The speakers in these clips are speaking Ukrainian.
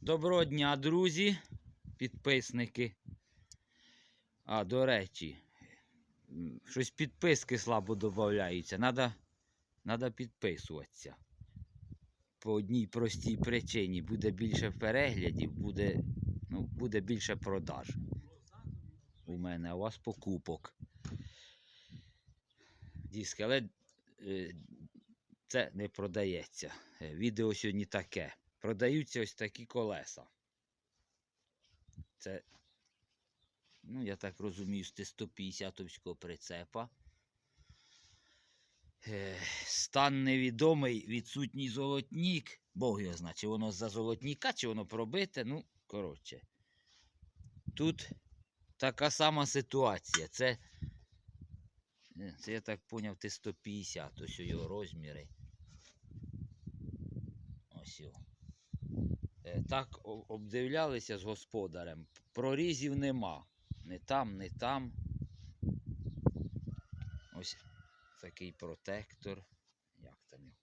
Доброго дня, друзі, підписники. А, до речі, щось підписки слабо додаються. Надо, надо підписуватися. По одній простій причині. Буде більше переглядів, буде, ну, буде більше продаж. У мене, у вас покупок. Диски, але е, це не продається. Е, Відео сьогодні таке. Продаються ось такі колеса. Це, ну, я так розумію, з 150-го прицепа. Е, Стан невідомий, відсутній золотнік. Бог його знає, чи воно за золотніка, чи воно пробите. Ну, коротше. Тут така сама ситуація. Це, е, це я так поняв, Т-150, ось його розміри. Його. Е, Так обдивлялися з господарем. Прорізів нема. Не там, не там. Ось такий протектор. Як там його?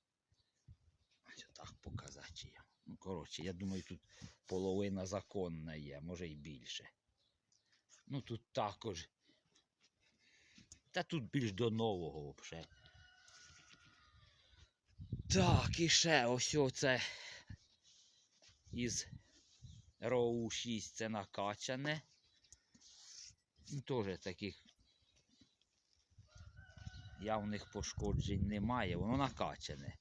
Ось так показати. Ну, коротше, я думаю, тут половина законна є, може й більше. Ну тут також. Та тут більш до нового взагалі. Так, і ще ось оце із роу 6 це накачане. Ну, Теж таких явних пошкоджень немає, воно накачане.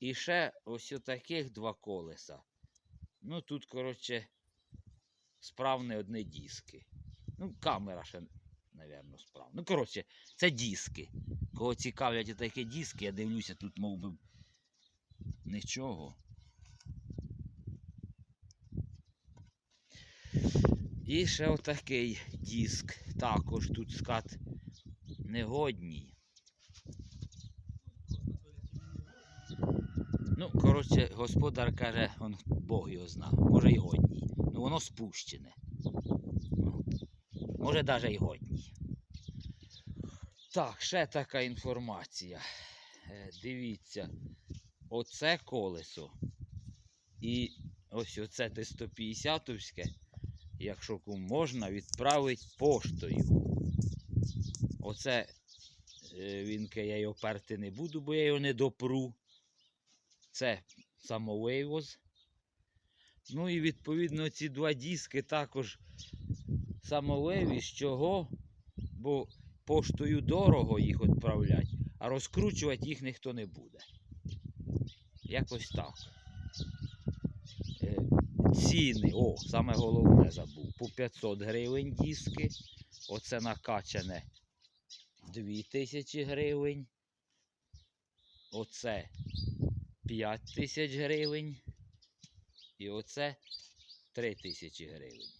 І ще ось таких два колеса. Ну тут, коротше, справне одне диски. Ну, камера ще, напевно, справна. Ну, коротше, це диски. Кого цікавлять такі диски, я дивлюся, тут мов би нічого. І ще отакий диск. Також тут скат негодній. Ну, коротше, господар каже, он Бог його зна, може й годній. Ну воно спущене. Може навіть й годній. Так, ще така інформація. Е, Дивіться, оце колесо. І ось оце Т-150-овське якщо кому можна, відправить поштою. Оце е, вінке я його перти не буду, бо я його не допру. Це самовивоз. Ну і відповідно ці два диски також самовивіз. Чого? Бо поштою дорого їх відправлять, а розкручувати їх ніхто не буде. Якось так. Е, ціни, о, саме головне забув. По 500 гривень диски. Оце накачане 2000 гривень. Оце 5000 гривень. І оце 3000 гривень.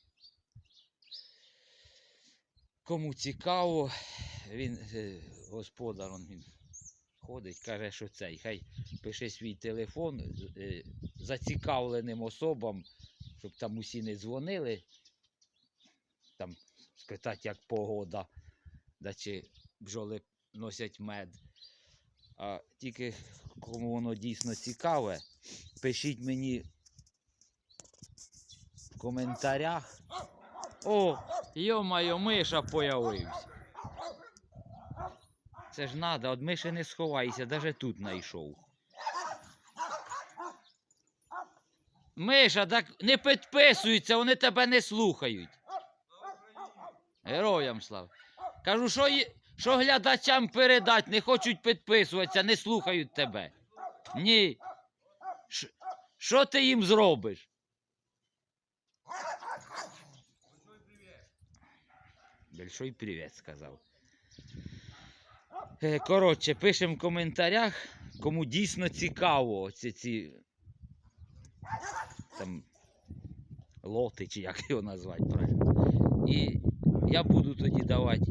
Кому цікаво, він, е, господар, він ходить, каже, що цей, хай пише свій телефон е, зацікавленим особам, щоб там усі не дзвонили, там спитати, як погода, да чи бджоли носять мед. А тільки кому воно дійсно цікаве, пишіть мені в коментарях. О, йо-моє, миша появився. Це ж надо, от миші не сховайся, навіть тут знайшов. Миша, так не підписуються, вони тебе не слухають. Героям слава. Кажу, що, що глядачам передать, не хочуть підписуватися, не слухають тебе. Ні. Що ти їм зробиш? Большой привіт сказав. Е, Коротше, пишемо в коментарях, кому дійсно цікаво ці, ці там лоти, чи як його назвати правильно. І я буду тоді давати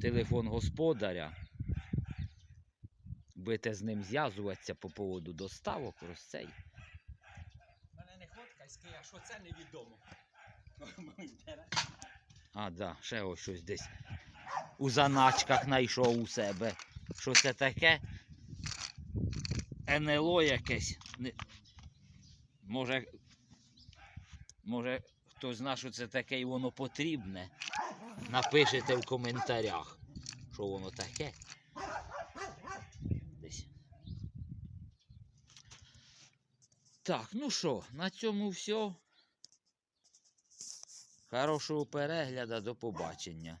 телефон господаря. Будете з ним зв'язуватися по поводу доставок, цей. Мене не хоткайський, а що це невідомо. А, да, ще ось щось десь у заначках знайшов у себе. Що це таке? НЛО якесь. Може, може, хтось знає, що це таке і воно потрібне. Напишете в коментарях, що воно таке. Так, ну що, на цьому все. Хорошого перегляду, до побачення.